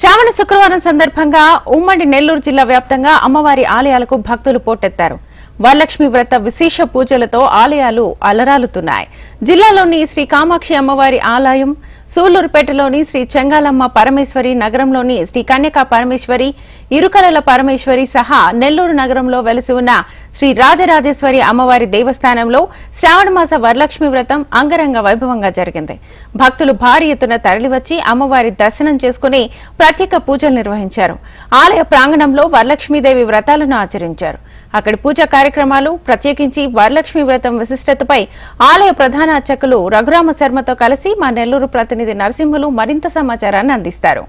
శ్రావణ శుక్రవారం సందర్భంగా ఉమ్మడి నెల్లూరు జిల్లా వ్యాప్తంగా అమ్మవారి ఆలయాలకు భక్తులు పోటెత్తారు. వరలక్ష్మి వ్రత విశేష పూజలతో ఆలయాలు అలరాలుతున్నాయి. జిల్లాలోని శ్రీ కామాక్షి అమ్మవారి ఆలయం సూళ్ళూరుపేటలోని శ్రీ చెంగాలమ్మ పరమేశ్వరి నగరంలోని శ్రీ కన్యకా పరమేశ్వరి ఇరుకలల పరమేశ్వరి సహా నెల్లూరు నగరంలో వెలసి ఉన్న శ్రీ రాజరాజేశ్వరి అమ్మవారి దేవస్థానంలో శ్రావణమాస వరలక్ష్మి వ్రతం అంగరంగ వైభవంగా జరిగింది. భక్తులు భారీ ఎత్తున తరలివచ్చి అమ్మవారి దర్శనం చేసుకుని ప్రత్యేక పూజలు నిర్వహించారు. ఆలయ ప్రాంగణంలో వరలక్ష్మీదేవి వ్రతాలను ఆచరించారు. అక్కడి పూజా కార్యక్రమాలు ప్రత్యేకించి వరలక్ష్మి వ్రతం విశిష్టతపై ఆలయ ప్రధాన అర్చకులు రఘురామ శర్మతో కలిసి మా నెల్లూరు ప్రతినిధి నరసింహులు మరింత సమాచారాన్ని అందిస్తారు.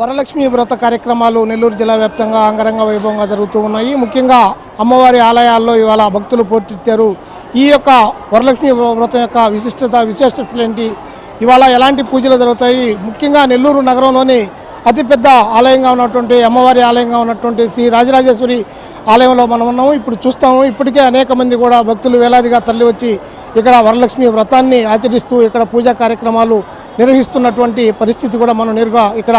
వరలక్ష్మి వ్రత కార్యక్రమాలు నెల్లూరు జిల్లా వ్యాప్తంగా అంగరంగ వైభవంగా జరుగుతూ ఉన్నాయి. ముఖ్యంగా అమ్మవారి ఆలయాల్లో ఇవాళ భక్తులు పోటెత్తారు ఈ యొక్క వరలక్ష్మి వ్రతం యొక్క విశిష్టత విశేషతలు ఏంటి? ఇవాళ ఎలాంటి పూజలు జరుగుతాయి? ముఖ్యంగా నెల్లూరు నగరంలోని అతిపెద్ద ఆలయంగా ఉన్నటువంటి అమ్మవారి ఆలయంగా ఉన్నటువంటి శ్రీ రాజరాజేశ్వరి ఆలయంలో మనం ఉన్నాము. ఇప్పుడు చూస్తాము. ఇప్పటికే అనేక మంది కూడా భక్తులు వేలాదిగా తరలి వచ్చి ఇక్కడ వరలక్ష్మి వ్రతాన్ని ఆచరిస్తూ ఇక్కడ పూజా కార్యక్రమాలు నిర్వహిస్తున్నటువంటి పరిస్థితి కూడా మనం నేరుగా ఇక్కడ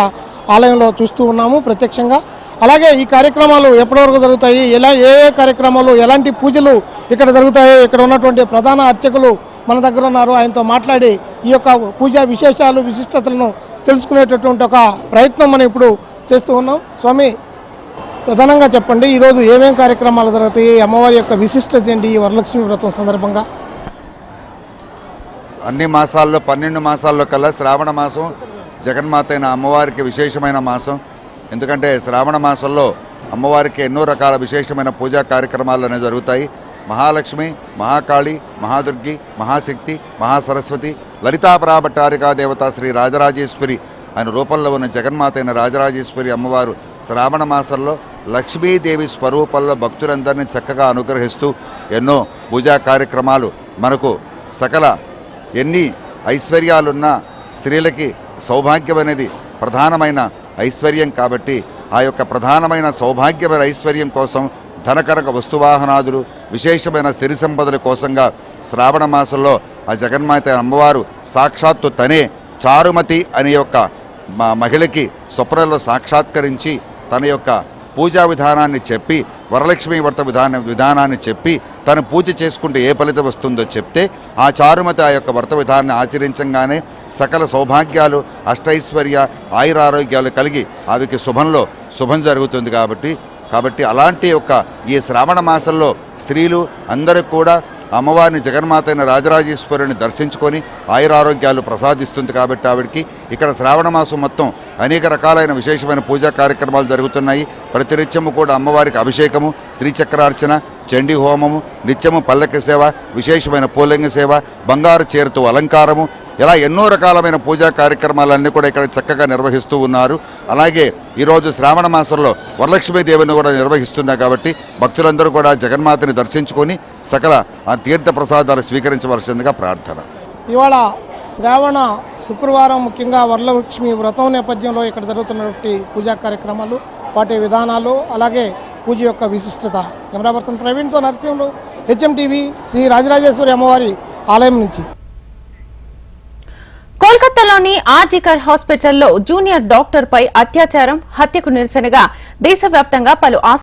ఆలయంలో చూస్తూ ఉన్నాము ప్రత్యక్షంగా. అలాగే ఈ కార్యక్రమాలు ఎప్పటి వరకు జరుగుతాయి? ఎలా ఏ ఏ కార్యక్రమాలు ఎలాంటి పూజలు ఇక్కడ జరుగుతాయో? ఇక్కడ ఉన్నటువంటి ప్రధాన అర్చకులు మన దగ్గర ఉన్నారు. ఆయనతో మాట్లాడి ఈ యొక్క పూజా విశేషాలు విశిష్టతలను తెలుసుకునేటటువంటి ఒక ప్రయత్నం మనం ఇప్పుడు చేస్తూ ఉన్నాం. స్వామి ప్రధానంగా చెప్పండి ఈరోజు ఏమేమి కార్యక్రమాలు జరుగుతాయి? అమ్మవారి యొక్క విశిష్టత ఏంటి? ఈ వరలక్ష్మి వ్రతం సందర్భంగా? అన్ని మాసాల్లో పన్నెండు మాసాల్లో కల్లా శ్రావణ మాసం జగన్మాత అయిన అమ్మవారికి విశేషమైన మాసం. ఎందుకంటే శ్రావణ మాసంలో అమ్మవారికి ఎన్నో రకాల విశేషమైన పూజా కార్యక్రమాలు అనేవి జరుగుతాయి. మహాలక్ష్మి మహాకాళి మహాదుర్గి మహాశక్తి మహాసరస్వతి లలితాపరాభట్టారికా దేవత శ్రీ రాజరాజేశ్వరి ఆయన రూపంలో ఉన్న జగన్మాత అయిన రాజరాజేశ్వరి అమ్మవారు శ్రావణ మాసంలో లక్ష్మీదేవి స్వరూపంలో భక్తులందరినీ చక్కగా అనుగ్రహిస్తూ ఎన్నో పూజా కార్యక్రమాలు మనకు సకల ఎన్ని ఐశ్వర్యాలున్నా స్త్రీలకి సౌభాగ్యం అనేది ప్రధానమైన ఐశ్వర్యం కాబట్టి ఆ యొక్క ప్రధానమైన సౌభాగ్యమైన ఐశ్వర్యం కోసం ధనకరక వస్తువాహనాదులు విశేషమైన సిరి సంపదల కోసంగా శ్రావణ మాసంలో ఆ జగన్మాత అమ్మవారు సాక్షాత్తు తనే చారుమతి అనే యొక్క మహిళకి స్వప్నంలో సాక్షాత్కరించి తన యొక్క పూజా విధానాన్ని చెప్పి వరలక్ష్మి వ్రత విధాన విధానాన్ని చెప్పి తను పూజ చేసుకుంటే ఏ ఫలితం వస్తుందో చెప్తే ఆ చారుమతి ఆ యొక్క వ్రత విధానాన్ని ఆచరించంగానే సకల సౌభాగ్యాలు అష్టైశ్వర్య ఆయురారోగ్యాలు కలిగి ఆవికి శుభంలో శుభం జరుగుతుంది కాబట్టి కాబట్టి అలాంటి యొక్క ఈ శ్రావణ మాసంలో స్త్రీలు అందరూ కూడా అమ్మవారిని జగన్మాత అయిన రాజరాజేశ్వరుని దర్శించుకొని ఆయురారోగ్యాలు ప్రసాదిస్తుంది కాబట్టి ఆవిడకి. ఇక్కడ శ్రావణ మాసం మొత్తం అనేక రకాలైన విశేషమైన పూజా కార్యక్రమాలు జరుగుతున్నాయి. ప్రతినిత్యము కూడా అమ్మవారికి అభిషేకము శ్రీచక్రార్చన చండీ హోమము నిత్యము పల్లకి సేవ విశేషమైన పూలింగ సేవ బంగారు చీరతో అలంకారము ఇలా ఎన్నో రకాలమైన పూజా కార్యక్రమాలన్నీ కూడా ఇక్కడ చక్కగా నిర్వహిస్తూ ఉన్నారు. అలాగే ఈరోజు శ్రావణ మాసంలో వరలక్ష్మీ దేవిని కూడా నిర్వహిస్తున్నా కాబట్టి భక్తులందరూ కూడా జగన్మాతని దర్శించుకొని సకల ఆ తీర్థ ప్రసాదాలు స్వీకరించవలసిందిగా ప్రార్థన. ఇవాళ శ్రావణ శుక్రవారం ముఖ్యంగా వరలక్ష్మి వ్రతం నేపథ్యంలో ఇక్కడ జరుగుతున్నటువంటి పూజా కార్యక్రమాలు వాటి విధానాలు అలాగే పూజ యొక్క విశిష్టత. కెమెరా పర్సన్ ప్రవీణ్తో నరసింహులు హెచ్ఎం టీవీ శ్రీ రాజరాజేశ్వరి అమ్మవారి ఆలయం నుంచి. కోల్కతాలోని ఆర్జికర్ హాస్పిటల్లో జూనియర్ డాక్టర్ పై అత్యాచారం హత్యకు నిరసనగా దేశవ్యాప్తంగా పలు